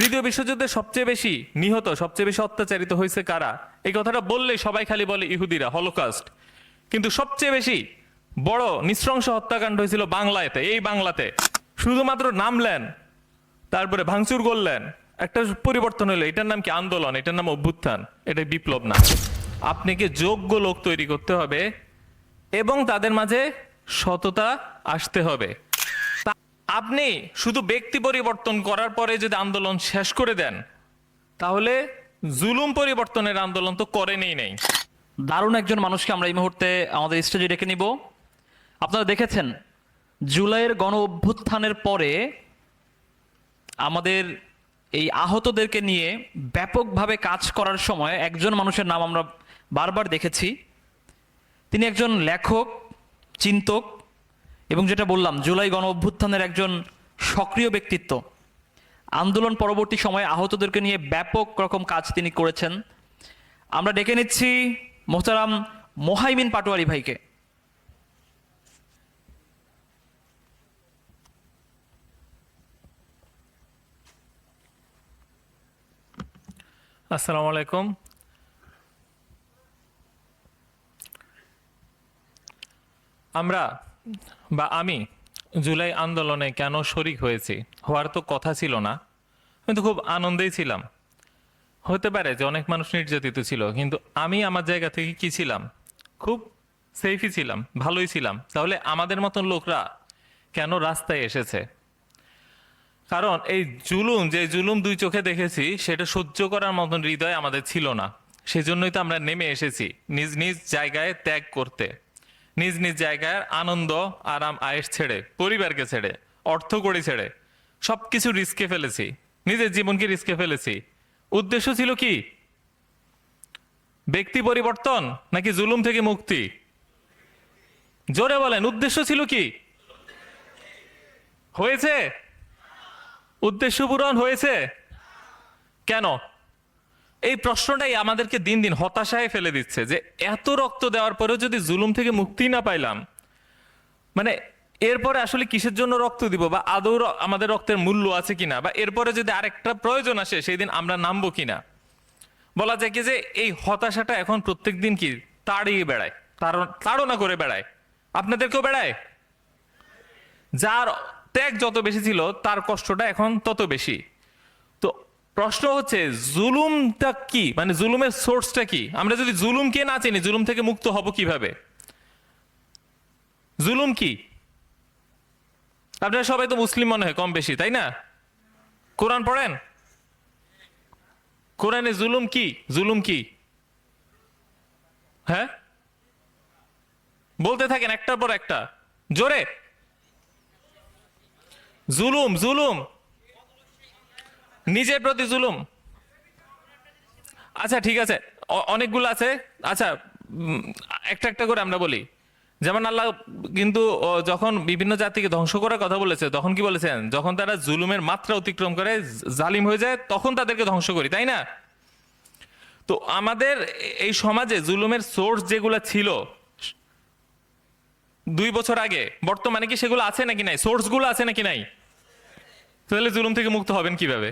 তৃতীয় বিশ্বযুদ্ধে সবচেয়ে বেশি নিহত, সবচেয়ে বেশি অত্যাচারিত হয়েছে কারা? এই কথাটা বললেই সবাই খালি বলে ইহুদিরা, হলোকাস্ট। কিন্তু সবচেয়ে বেশি বড় নৃশংস হত্যাকাণ্ড হয়েছিল বাংলাতে, এই বাংলাতে। শুধুমাত্র নামলেন, তারপরে ভাঙচুর করলেন। একটা পরিবর্তন হলো, এটার নাম কি আন্দোলন, এটার নাম অভ্যুত্থান এটা বিপ্লব না। আপনাকে যোগ্য লোক তৈরি করতে হবে এবং তাদের মাঝে সততা আসতে হবে। আপনি শুধু ব্যক্তি পরিবর্তন করার পরে যদি আন্দোলন শেষ করে দেন, তাহলে জুলুম পরিবর্তনের আন্দোলন তো করেনই নেই। দারুণ একজন মানুষকে আমরা এই মুহূর্তে আমাদের স্টেজে ডেকে নিব। আপনারা দেখেছেন, জুলাইয়ের গণ অভ্যুত্থানের পরে আমাদের এই আহতদেরকে নিয়ে ব্যাপকভাবে কাজ করার সময় একজন মানুষের নাম আমরা বারবার দেখেছি। তিনি একজন লেখক, চিন্তক এবং যেটা বললাম, জুলাই গণ অভ্যুত্থানের একজন সক্রিয় ব্যক্তিত্ব। আন্দোলন পরবর্তী সময়ে আহতদেরকে নিয়ে ব্যাপক রকম কাজ তিনি করেছেন। আমরা ডেকে নিচ্ছি মোহতারাম মোহাইমিন পাটোয়ারি ভাইকে। আসসালামু আলাইকুম। আমরা বা আমি জুলাই আন্দোলনে কেন শরিক হয়েছি হওয়ার তো কথা ছিল না। কিন্তু খুব আনন্দেই ছিলাম। হতে পারে যে অনেক মানুষ নির্যাতিত ছিল, কিন্তু আমি আমার জায়গা থেকে কি ছিলাম? খুব সেফই ছিলাম, ভালোই ছিলাম। তাহলে আমাদের মতন লোকরা কেন রাস্তায় এসেছে? কারণ এই জুলুম, যে জুলুম দুই চোখে দেখেছি, সেটা সহ্য করার মতন হৃদয় আমাদের ছিল না। সেজন্যই তো আমরা নেমে এসেছি নিজ নিজ জায়গায় ত্যাগ করতে। নিজ নিজ জায়গায় আনন্দ, আরাম আয়েস ছেড়ে, পরিবারকে ছেড়ে, অর্থ করে ছেড়ে সব কিছু রিস্কে ফেলেছি। নিজের জীবনকে রিস্কে ফেলেছি। উদ্দেশ্য ছিল কি? ব্যক্তি পরিবর্তন নাকি জুলুম থেকে মুক্তি? জোরে বলেন, উদ্দেশ্য ছিল কি? হয়েছে? উদ্দেশ্য পূরণ হয়েছে? কেন? এই প্রশ্নটাই আমাদেরকে দিন দিন হতাশায় ফেলে দিচ্ছে যে এত রক্ত দেওয়ার পরেও যদি জুলুম থেকে মুক্তি না পাইলাম মানে এরপরে আসলে কিসের জন্য রক্ত দিব বা আদৌ আমাদের রক্তের মূল্য আছে কিনা বা এরপরে যদি আরেকটা প্রয়োজন আসে, সেই দিন আমরা নামবো কিনা? বলা যায় কি যে এই হতাশাটা এখন প্রত্যেক দিন কি তাড়িয়ে বেড়ায় তাড়- তাড়না করে বেড়ায়। আপনাদেরকেও বেড়ায়? যার ত্যাগ যত বেশি ছিল, তার কষ্টটা এখন তত বেশি। প্রশ্ন হচ্ছে, জুলুমটা কি? মানে জুলুমের সোর্সটা কি? আমরা যদি জুলুমকে না চিনি, জুলুম থেকে মুক্ত হব কীভাবে? জুলুম কি? আপনারা সবাই তো মুসলিম মনে হয়, কম বেশি, তাই না? কোরআন পড়েন? কোরআনে জুলুম কি? জুলুম কি? হ্যাঁ? বলতে থাকেন একটার পর একটা। জোরে? জুলুম জুলুম। নিজের প্রতি জুলুম? আচ্ছা ঠিক আছে। অনেকগুলো আছে। আচ্ছা একটা একটা করে আমরা বলি। যেমন আল্লাহ কিন্তু যখন বিভিন্ন জাতিকে ধ্বংস করার কথা বলেছে, তখন কি বলেছেন? যখন তারা জুলুমের মাত্রা অতিক্রম করে, জালিম হয়ে যায়, তখন তাদেরকে ধ্বংস করি, তাই না? তো আমাদের এই সমাজে জুলুমের সোর্স যেগুলো ছিল, দুই বছর আগে, বর্তমানে কি সেগুলো আছে নাকি নাই? সোর্সগুলো আছে নাকি নাই? তাহলে জুলুম থেকে মুক্ত হবেন কীভাবে?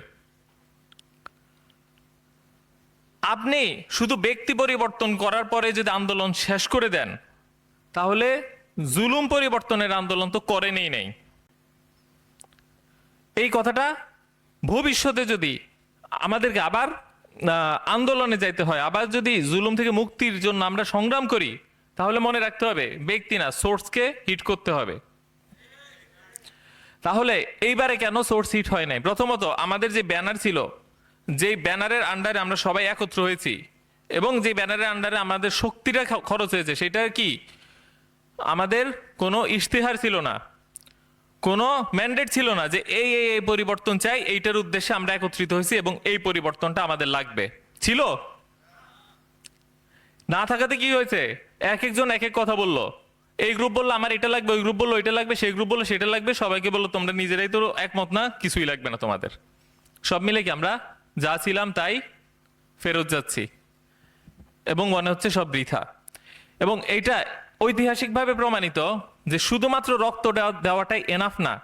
আপনি শুধু ব্যক্তি পরিবর্তন করার পরে যদি আন্দোলন শেষ করে দেন, তাহলে জুলুম পরিবর্তনের আন্দোলন তো করেনই নেই। এই কথাটা ভবিষ্যতে যদি আমাদেরকে আবার আন্দোলনে যাইতে হয়, আবার যদি জুলুম থেকে মুক্তির জন্য আমরা সংগ্রাম করি, তাহলে মনে রাখতে হবে, ব্যক্তি না, সোর্সকে হিট করতে হবে। তাহলে এইবারে কেন সোর্স হিট হয় নাই? প্রথমত আমাদের যে ব্যানার ছিল যেই ব্যানারের আন্ডারে আমরা সবাই একত্র হয়েছি এবং যে ব্যানারের আন্ডারে আমাদের শক্তিটা খরচ হয়েছে, সেটা কি? আমাদের কোনো ইশতেহার ছিল না, কোনো ম্যান্ডেট ছিল না যে এই এই এই পরিবর্তন চাই, এইটার উদ্দেশ্যে আমরা একত্রিত হয়েছি এবং এই পরিবর্তনটা আমাদের লাগবে। ছিল। না থাকাতে কি হয়েছে? এক একজন এক এক কথা বলল। এই গ্রুপ বলল, আমার এটা লাগবে, ওই গ্রুপ বলল এটা লাগবে, সেই গ্রুপ বলল, সেটা লাগবে। সবাইকে বলল, তোমরা নিজেরাই তো একমত না, কিছুই লাগবে না তোমাদের। সব মিলে কি আমরা যা ছিলাম তাই ফেরত যাচ্ছি। এবং মনে হচ্ছে সব বৃথা। এবং এইটা ঐতিহাসিকভাবে প্রমাণিত যে শুধুমাত্র রক্ত দেওয়া- দেওয়াটাই এনাফ না।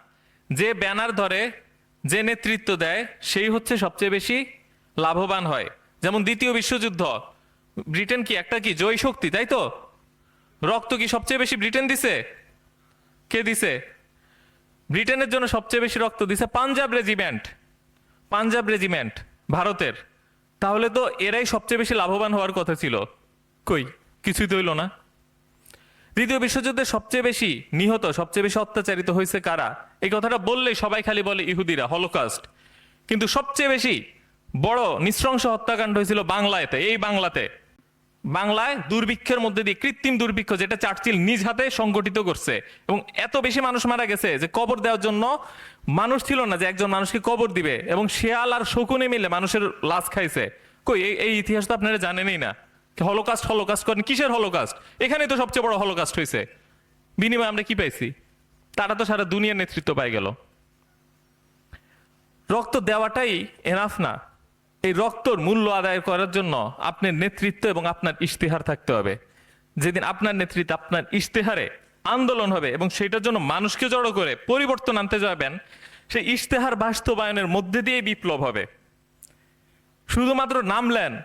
যে ব্যানার ধরে যে নেতৃত্ব দেয়, সেই হচ্ছে সবচেয়ে বেশি লাভবান হয়। যেমন দ্বিতীয় বিশ্বযুদ্ধ। ব্রিটেন কি একটা কি জয়ী শক্তি, তাই তো? রক্ত কি সবচেয়ে বেশি ব্রিটেন দিছে? কে দিছে? ব্রিটেনের জন্য সবচেয়ে বেশি রক্ত দিছে পাঞ্জাব রেজিমেন্ট। পাঞ্জাব রেজিমেন্ট। ভারতের। তাহলে তো এরাই সবচেয়ে বেশি লাভবান হওয়ার কথা ছিল। কই? কিছুই তো হইল না। দ্বিতীয় বিশ্বযুদ্ধে সবচেয়ে বেশি নিহত, সবচেয়ে বেশি অত্যাচারিত হয়েছে কারা? এই কথাটা বললেই সবাই খালি বলে ইহুদিরা, হলোকাস্ট। কিন্তু সবচেয়ে বেশি বড় নৃশংস হত্যাকাণ্ড হয়েছিল বাংলাতে, এই বাংলাতে। বাংলায় দুর্ভিক্ষের মধ্যে দিয়ে কৃত্রিম দুর্ভিক্ষ যেটা চার্চিল নিজ হাতে সংগঠিত করছে। এবং এত বেশি মানুষ মারা গেছে যে কবর দেওয়ার জন্য মানুষ ছিল না যে একজন মানুষকে কবর দিবে এবং শেয়াল আর শকুনে মিলে মানুষের লাশ খাইছে। কই, এই- ইতিহাস তো আপনারা জানেনই না। হলোকাস্ট হলোকাস্ট করেন, কিসের হলোকাস্ট? এখানে তো সবচেয়ে বড় হলোকাস্ট হয়েছে বিনিময়ে আমরা কি পাইছি? তারা তো সারা দুনিয়ার নেতৃত্ব পাই গেল। রক্ত দেওয়াটাই এনাফ না। এই রক্তর মূল্য আদায় করার জন্য আপনার নেতৃত্ব এবং আপনার ইশতেহার থাকতে হবে। যেদিন আপনার নেতৃত্ব আপনার ইশতেহারে আন্দোলন হবে এবং সেটার জন্য মানুষকে জড়ো করে পরিবর্তন আনতে যাবেন, সেই ইশতেহার বাস্তবায়নের মধ্যে দিয়ে বিপ্লব হবে। শুধুমাত্র নামলেন,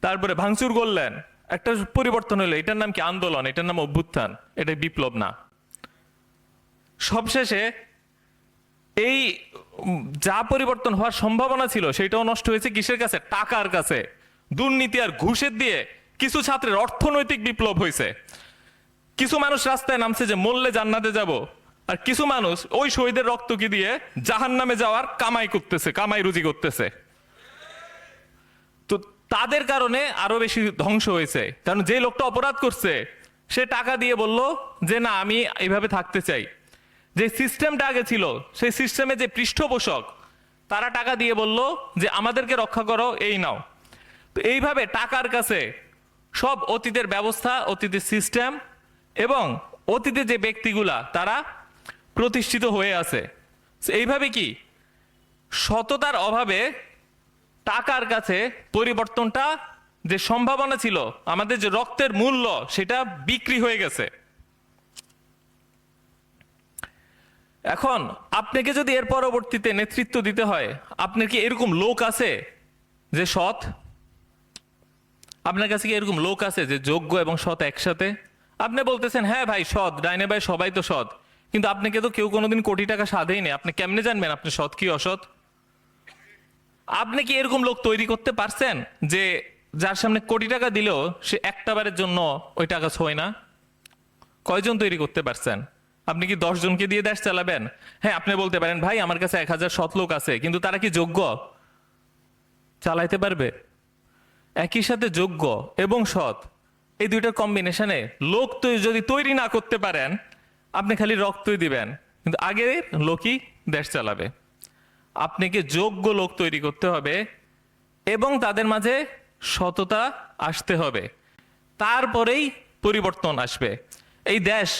তারপরে ভাঙচুর করলেন, একটা পরিবর্তন হলো, এটার নাম কি আন্দোলন? এটার নাম অভ্যুত্থান। এটা বিপ্লব না। সবশেষে এই যা পরিবর্তন হওয়ার সম্ভাবনা ছিল সেটাও নষ্ট হয়েছে কিসের কাছে? টাকার কাছে। দুর্নীতি আর ঘুষের দিয়ে কিছু ছাত্রের অর্থনৈতিক বিপ্লব হয়েছে। কিছু মানুষ রাস্তায় নামছে যে মল্লে জান্নাতে যাব। আর কিছু মানুষ ওই শহীদের রক্ত কি দিয়ে জাহান নামে যাওয়ার কামাই করতেছে, কামাই রুজি করতেছে। তো তাদের কারণে আরও বেশি ধ্বংস হয়েছে। কারণ যে লোকটা অপরাধ করছে, সে টাকা দিয়ে বলল যে, না, আমি এইভাবে থাকতে চাই। যে সিস্টেমটা আগে ছিল, সেই সিস্টেমে যে পৃষ্ঠপোষক, তারা টাকা দিয়ে বলল যে, আমাদেরকে রক্ষা করো, এই নাও। তো এইভাবে টাকার কাছে সব অতীতের ব্যবস্থা, অতীতের সিস্টেম এবং অতীতে যে ব্যক্তিগুলা, তারা প্রতিষ্ঠিত হয়ে আছে। এইভাবে কি সততার অভাবে টাকার কাছে পরিবর্তনটা যে সম্ভাবনা ছিল, আমাদের যে রক্তের মূল্য, সেটা বিক্রি হয়ে গেছে। এখন আপনাকে যদি এর পরবর্তীতে নেতৃত্ব দিতে হয়, আপনার কি এরকম লোক আছে যে সৎ? আপনার কাছে কি এরকম লোক আছে যে যোগ্য এবং সৎ একসাথে? আপনি বলতেছেন হ্যাঁ ভাই, সৎ, ডাইনে ভাই সবাই তো সৎ। কিন্তু আপনাকে তো কেউ কোনোদিন কোটি টাকা সাধেই নেই। আপনি কেমনে জানবেন আপনি সৎ কি অসৎ? আপনি কি এরকম লোক তৈরি করতে পারছেন যে যার সামনে কোটি টাকা দিলেও সে একটা বারের জন্য ওই টাকা ছোঁয় না? কয়জন তৈরি করতে পারছেন? আপনি কি দশ জনকে দিয়ে দেশ চালাবেন? হ্যাঁ আপনি বলতে পারেন, ভাই, আমার কাছে এক হাজার সৎ লোক আছে, কিন্তু তারা কি যোগ্য? চালাইতে পারবে। একই সাথে যোগ্য এবং সৎ, এই দুইটার কম্বিনেশনে লোক তো যদি তৈরি না করতে পারেন, আপনি খালি রক্তই দিবেন, কিন্তু আগে লোকই দেশ চালাবে। আপনাকে যোগ্য লোক তৈরি করতে হবে এবং তাদের মাঝে সততা আসতে হবে। তারপরেই পরিবর্তন আসবে। এই দেশ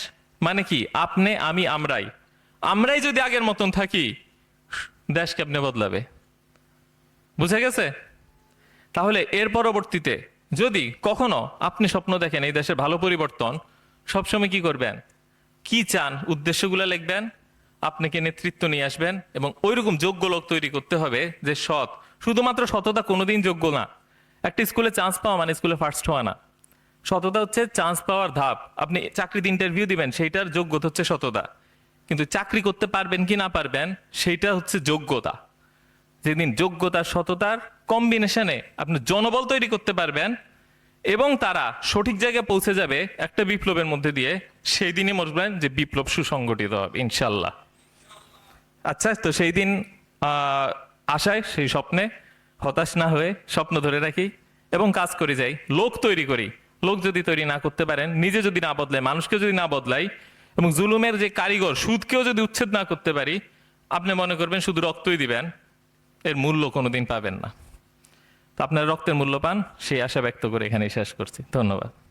মানে কি? আপনি, আমি, আমরাই। আমরাই যদি আগের মতন থাকি, দেশ কেমনে বদলাবে? বুঝে গেছে? তাহলে এর পরবর্তীতে যদি কখনো আপনি স্বপ্ন দেখেন এই দেশের ভালো পরিবর্তন, সবসময় কি করবেন? কি চান? উদ্দেশ্যগুলো লিখবেন, আপনাকে নেতৃত্ব নিয়ে আসবেন এবং ওইরকম যোগ্য লোক তৈরি করতে হবে যে সৎ। শুধুমাত্র সততা কোনোদিন যোগ্য না। একটা স্কুলে চান্স পাওয়া মানে স্কুলে ফার্স্ট হওয়া না। সততা হচ্ছে চান্স পাওয়ার ধাপ। আপনি চাকরিতে ইন্টারভিউ দিবেন, সেইটার যোগ্যতা হচ্ছে সততা। কিন্তু চাকরি করতে পারবেন কি না পারবেন, সেইটা হচ্ছে যোগ্যতা। যেদিন যোগ্যতা, সততার কম্বিনেশনে আপনি জনবল তৈরি করতে পারবেন এবং তারা সঠিক জায়গায় পৌঁছে যাবে একটা বিপ্লবের মধ্যে দিয়ে সেই দিনই বলবেন যে বিপ্লব সুসংগঠিত হবে, ইনশাল্লাহ। আচ্ছা তো সেই দিন আশায়, সেই স্বপ্নে হতাশ না হয়ে স্বপ্ন ধরে রাখি এবং কাজ করে যাই, লোক তৈরি করি। লোক যদি তৈরি না করতে পারেন, নিজে যদি না বদলায়, মানুষকে যদি না বদলাই এবং জুলুমের যে কারিগর, সুদকেও যদি উচ্ছেদ না করতে পারি, আপনি মনে করবেন শুধু রক্তই দিবেন, এর মূল্য কোনোদিন পাবেন না। তো আপনার রক্তের মূল্য পান সেই আশা ব্যক্ত করে এখানেই শেষ করছি। ধন্যবাদ।